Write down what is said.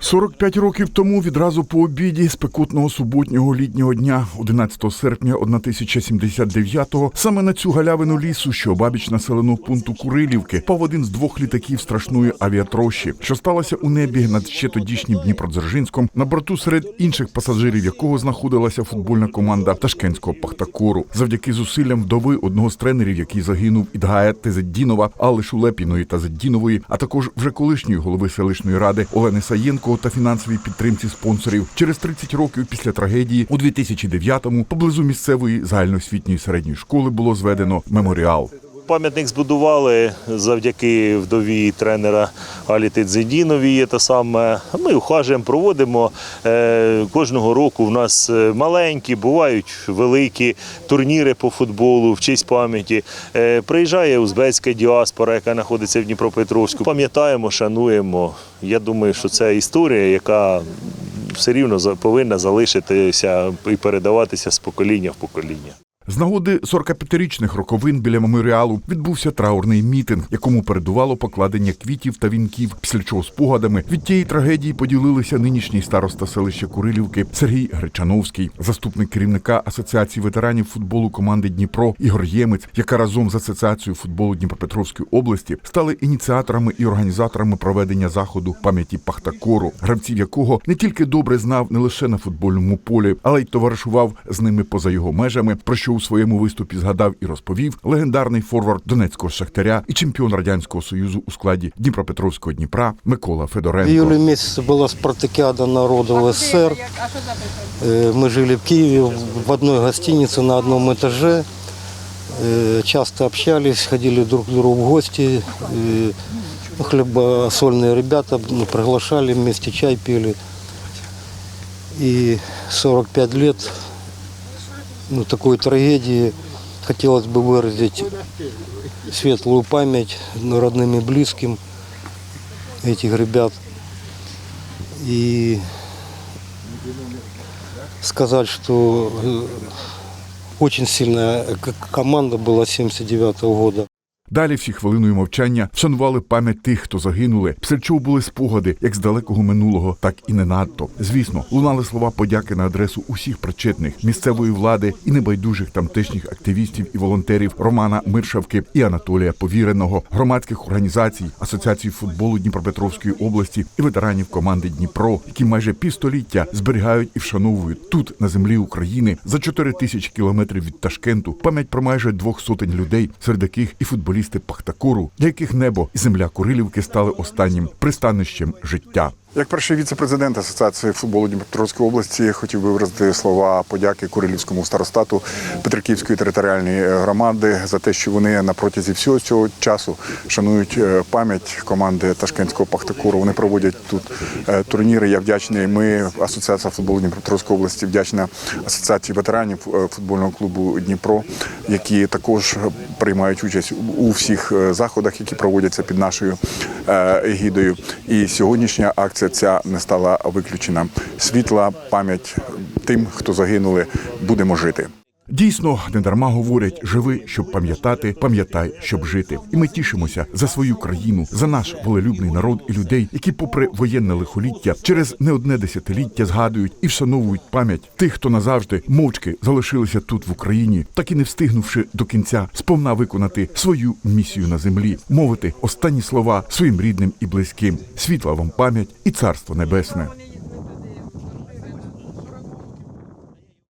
45 років тому, відразу по обіді спекотного суботнього літнього дня, 11 серпня 1079-го, саме на цю галявину лісу, що обабіч населеного пункту Курилівки, пав один з двох літаків страшної авіатрощі, що сталося у небі над ще тодішнім Дніпродзержинськом, на борту серед інших пасажирів якого знаходилася футбольна команда Ташкентського Пахтакору. Завдяки зусиллям вдови одного з тренерів, який загинув Ідгая Тезеддінова, Алли Шулепіної та Зеддінової, а також вже колишньої голови селищної ради Олени Саєнко та фінансовій підтримці спонсорів. Через 30 років після трагедії у 2009-му поблизу місцевої загальноосвітньої середньої школи було зведено меморіал. Пам'ятник збудували завдяки вдові тренера Алі Тедзедіновій. Те саме ми ухажуємо, проводимо е, кожного року. В нас е, маленькі, бувають великі турніри по футболу в честь пам'яті. Е, Приїжджає узбецька діаспора, яка знаходиться в Дніпропетровську. Пам'ятаємо, шануємо. Я думаю, що це історія, яка все рівно повинна залишитися і передаватися з покоління в покоління. З нагоди 45-річних роковин біля меморіалу відбувся траурний мітинг, якому передувало покладення квітів та вінків, після чого спогадами від тієї трагедії поділилися нинішній староста селища Курилівки Сергій Гречановський, заступник керівника асоціації ветеранів футболу команди Дніпро Ігор Ємець, яка разом з асоціацією футболу Дніпропетровської області стали ініціаторами і організаторами проведення заходу пам'яті Пахтакору, гравців якого не тільки добре знав не лише на футбольному полі, але й товаришував з ними поза його межами, про що у своєму виступі згадав і розповів легендарний форвард Донецького шахтаря і чемпіон радянського союзу у складі Дніпропетровського Дніпра Микола В Федоренко. июле месяце была спартакиада народов СССР. Э, Мы жили в Киеве в одной гостинице на одном этаже. Э, Часто общались, ходили друг к другу в гости. Э, ну, Хлебосольные ребята ну, приглашали, вместе чай пили. И 45 лет ну, такой трагедии хотелось бы выразить светлую память ну, родным и близким этих ребят. И сказать, что э, очень сильная команда была 79 года. Далі всі хвилиною мовчання вшанували пам'ять тих, хто загинули. Чого були спогади як з далекого минулого, так і не надто. Звісно, лунали слова подяки на адресу усіх причетних місцевої влади і небайдужих тамтешніх активістів і волонтерів Романа Миршавки і Анатолія Повіреного, громадських організацій, асоціації футболу Дніпропетровської області і ветеранів команди Дніпро, які майже півстоліття зберігають і вшановують тут, на землі України, за 4 тисячі кілометрів від Ташкенту, пам'ять про майже двох сотень людей, серед яких і футболісти Пахтакуру, для яких небо і земля Курилівки стали останнім пристанищем життя. Як перший віце-президент Асоціації футболу Дніпропетровської області хотів би виразити слова подяки Курилівському старостату Петриківської територіальної громади за те, що вони на протязі всього цього часу шанують е, пам'ять команди Ташкентського Пахтакуру. Вони проводять тут е, турніри. Я вдячний. Ми Асоціація футболу Дніпропетровської області вдячна асоціації ветеранів е, футбольного клубу Дніпро, які також приймають участь у- всіх е, заходах, які проводяться під нашою е, егідою. І сьогоднішня акція ця не стала виключена. Світла пам'ять тим, хто загинули, будемо жити. Дійсно, недарма говорять: живи, щоб пам'ятати, пам'ятай, щоб жити. І ми тішимося за свою країну, за наш волелюбний народ і людей, які, попри воєнне лихоліття, через не одне десятиліття згадують і вшановують пам'ять тих, хто назавжди мовчки залишилися тут в Україні, так і не встигнувши до кінця сповна виконати свою місію на землі, мовити останні слова своїм рідним і близьким. Світла вам пам'ять і царство небесне.